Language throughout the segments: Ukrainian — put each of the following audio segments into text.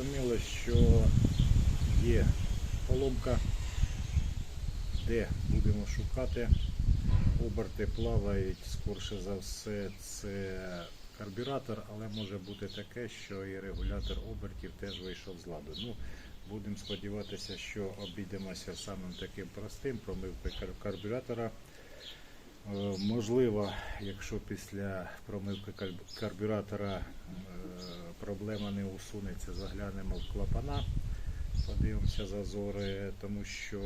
Зрозуміли, що є поломка, де будемо шукати, оберти плавають, скорше за все, це карбюратор, але може бути таке, що і регулятор обертів теж вийшов з ладу. Ну, будемо сподіватися, що обійдемося самим таким простим промивкою карбюратора. Е, Можливо, якщо після промивки карбюратора е, проблема не усунеться, заглянемо в клапана, подивимося зазори, тому що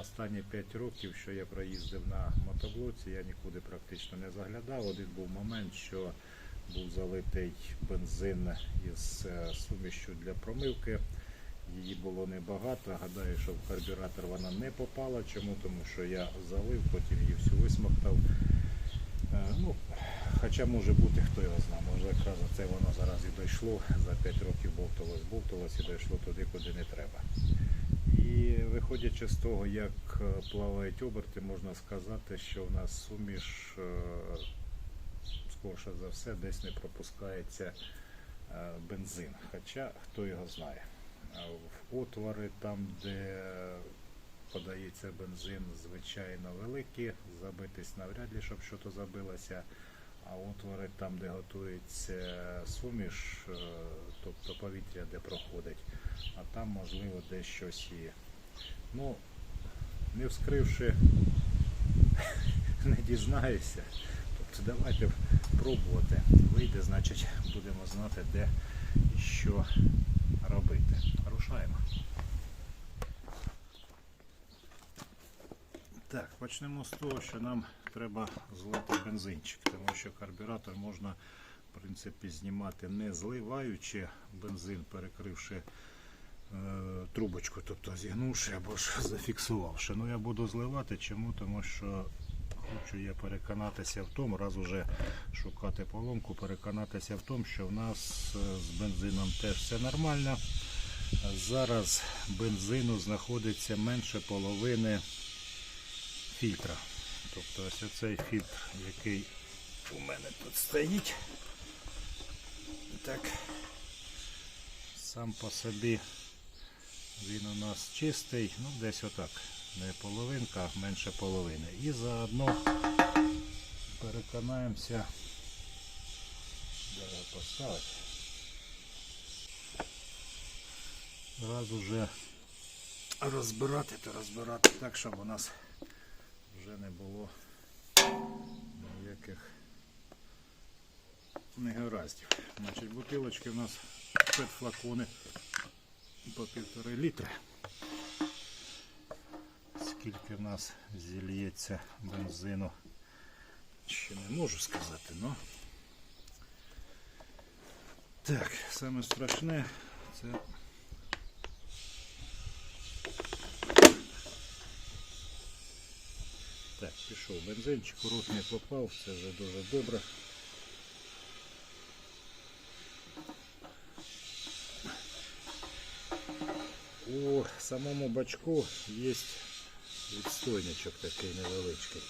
останні 5 років, що я проїздив на мотоблоці, я нікуди практично не заглядав. Один був момент, що був залитий бензин із е, сумішчю для промивки. Її було небагато. Гадаю, що в карбюратор вона не попала. Чому? Тому що я залив, потім її всю висмоктав. Е, Ну, хоча може бути, хто його знає. Може якраз це воно зараз і дійшло. За 5 років болталось, болталось і дійшло туди, куди не треба. І виходячи з того, як е, плавають оберти, можна сказати, що в нас суміш, е, скорше за все, десь не пропускається е, бензин. Хоча хто його знає. В отвори там, де подається бензин, звичайно великі, забитись навряд ли, щоб щось забилося. А отвори там, де готується суміш, е, тобто повітря, де проходить, а там можливо десь щось є. Ну, не вскривши, не дізнаюся. Тобто давайте пробувати. Вийде, значить, будемо знати, де і що робити. Рушаємо. Так, почнемо з того, що нам треба злити бензинчик, тому що карбюратор можна в принципі знімати не зливаючи бензин, перекривши е, трубочку, тобто зігнувши або ж зафіксувавши. Ну я буду зливати. Чому? Тому що хочу я переконатися в тому, раз уже шукати поломку, переконатися в тому, що в нас е, з бензином теж все нормально. Зараз бензину знаходиться менше половини фільтра. Тобто ось оцей фільтр, який у мене тут стоїть. Так, сам по собі він у нас чистий, ну десь отак. Не половинка, а менше половини. І заодно переконаємося, його поставити. Раз уже розбирати, то розбирати так, щоб у нас вже не було ніяких негараздів. Значить, бутилочки у нас пет-флакони по півтори літри. Скільки в нас зільється бензину, ще не можу сказати, но так, саме страшне це Так, пішов бензинчик, у рот не попав, це вже дуже добре. У самому бачку є відстойничок такий невеличкий.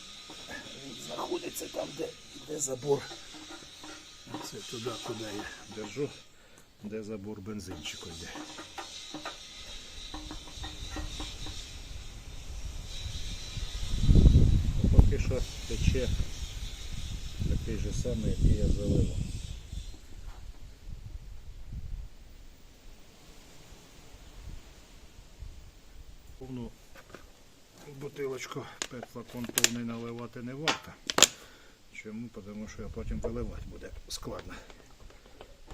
Він знаходиться там, де, де забор. Це туди, куди я держу, де забор бензинчику йде. поки що тече такий же самий, який я заливав. Повну бутилочку пет повний наливати не варто. Чому? Тому що потім виливати буде складно.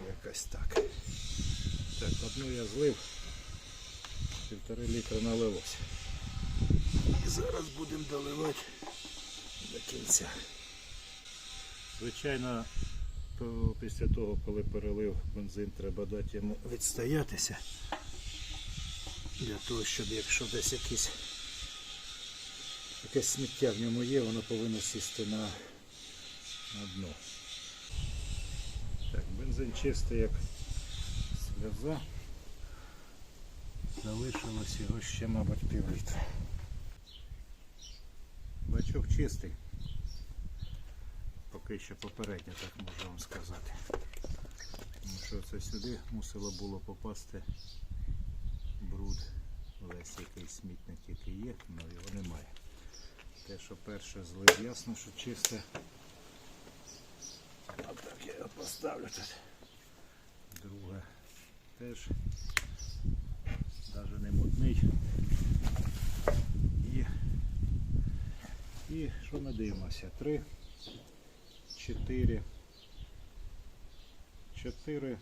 Якось так. Так, одну я злив, півтори літра налилося. І зараз будемо доливати до кінця. Звичайно, після того, коли перелив бензин, треба дати йому відстоятися. Для того, щоб якщо десь якісь, якесь сміття в ньому є, воно повинно сісти на, на дно. Так, бензин чистий як сльоза. Залишилось його ще, мабуть, пів літра. Бачок чистий. Поки що попередньо, так можу вам сказати. це сюди мусило було попасти бруд. Весь який смітник який є, але його немає. Те, що перше злив, ясно, що чисте. Отак я його поставлю тут. Друге теж навіть не мутний. І, і що ми дивимося? Три, чотири, чотири,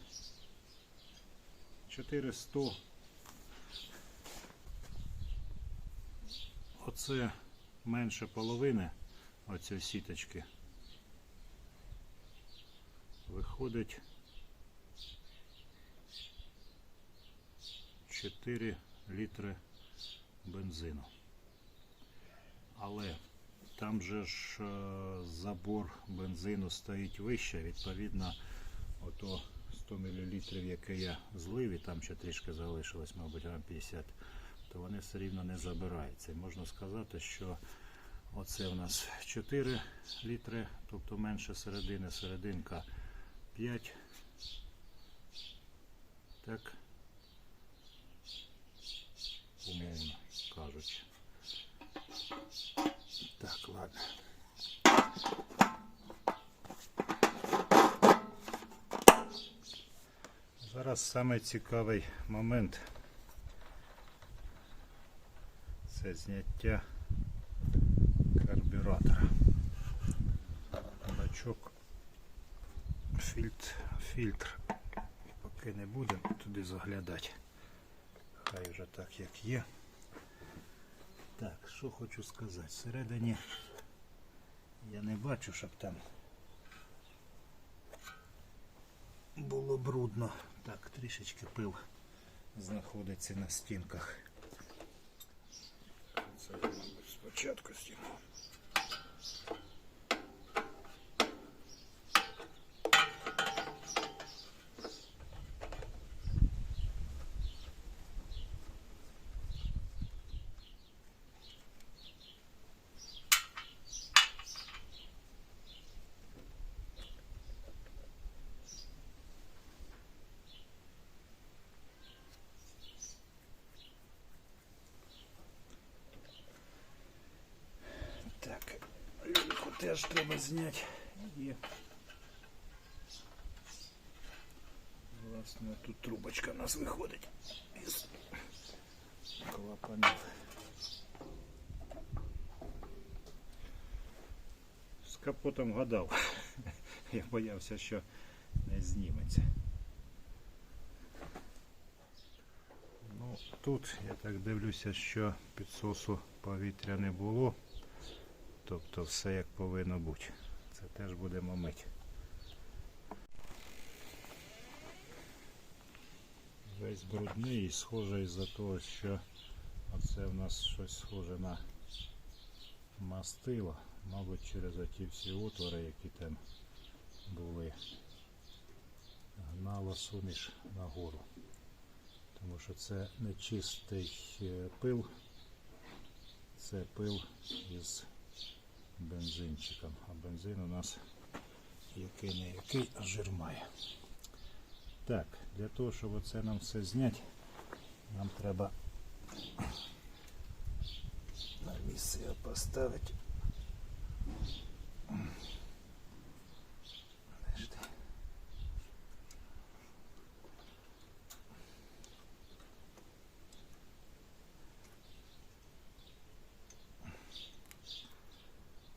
чотири сто. Оце менше половини оцієї сіточки. Виходить 4 літри бензину. Але там же ж е, забор бензину стоїть вище, відповідно, ото 100 мл, яке я злив, і там ще трішки залишилось, мабуть, грам 50, то вони все рівно не забираються. І можна сказати, що оце у нас 4 літри, тобто менше середини, серединка 5. Так. Умовно кажучи. Так, ладно. Зараз саме цікавий момент. Це зняття карбюратора. Бачок фільтр, фільтр. Поки не будемо туди заглядати. Хай вже так як є. Так, що хочу сказати. Всередині я не бачу, щоб там було брудно. Так, трішечки пил знаходиться на стінках. Це спочатку стінку. Так, люльку теж треба зняти. І власне тут трубочка у нас виходить із клапанів. З капотом гадав. Я боявся, що не зніметься. Ну, тут я так дивлюся, що підсосу повітря не було. Тобто все як повинно бути. Це теж будемо мити. Весь брудний і схоже із-за того, що оце в нас щось схоже на мастило. Мабуть, через оті всі отвори, які там були, гнало суміш нагору. Тому що це не чистий е, пил, це пил із бензинчиком. А бензин у нас який не який, а жир має. Так, для того, щоб оце нам все зняти, нам треба на місце поставити.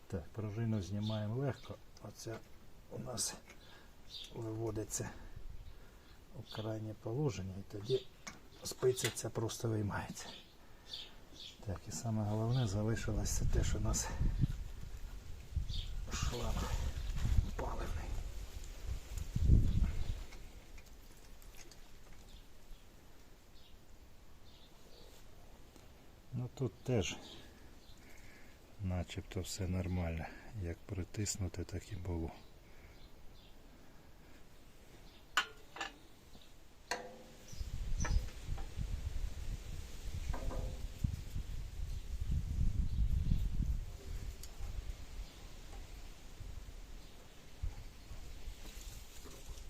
Так, пружину знімаємо легко. Оце у нас виводиться у крайнє положення і тоді спиця ця просто виймається. Так, і саме головне залишилося те, що у нас шланг паливний. Ну тут теж начебто все нормально. Як притиснути, так і було.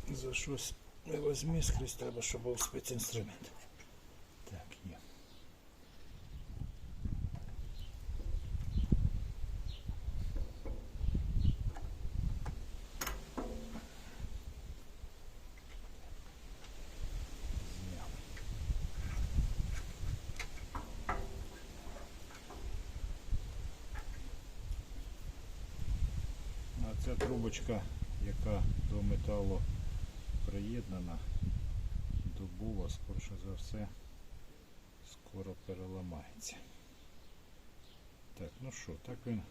За щось Не возьми скрізь, треба, щоб був спецінструмент. Так, є. Зняв. А ця трубочка, яка до металу приєднана, дубова, скорше за все, скоро переламається. Так, ну що, так він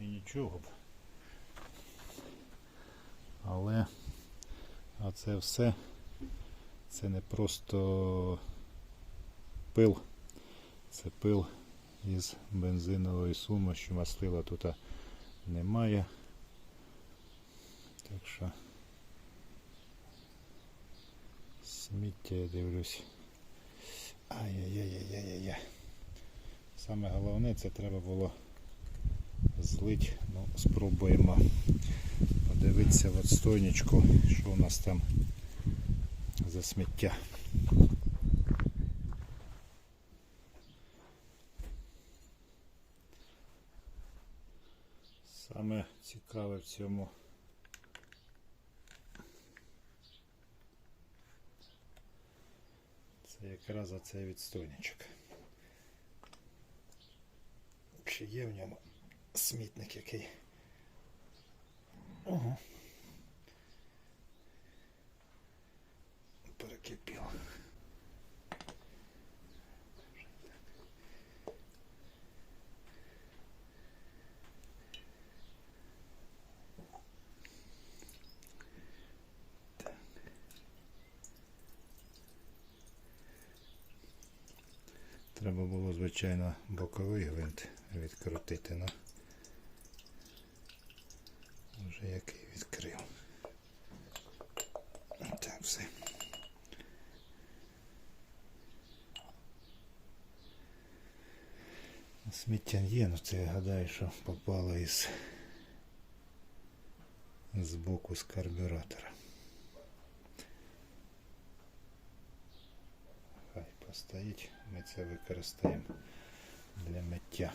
і нічого б. Але а це все це не просто пил, це пил із бензинової суми, що мастила тут немає. Так що сміття я дивлюсь. Ай-яй-яй-яй-яй-яй. Саме головне це треба було злить. Ну, спробуємо подивитися в отстойничку, що у нас там за сміття. Саме цікаве в цьому. Це якраз оцей відстойничок. Чи є в ньому смітник який? Ого. Перекипів. Треба було, звичайно, боковий гвинт відкрутити, ну вже який відкрив. Так, все. Сміття є, ну це я гадаю, що попало із з боку з карбюратора. Хай постоїть, ми це використаємо для миття.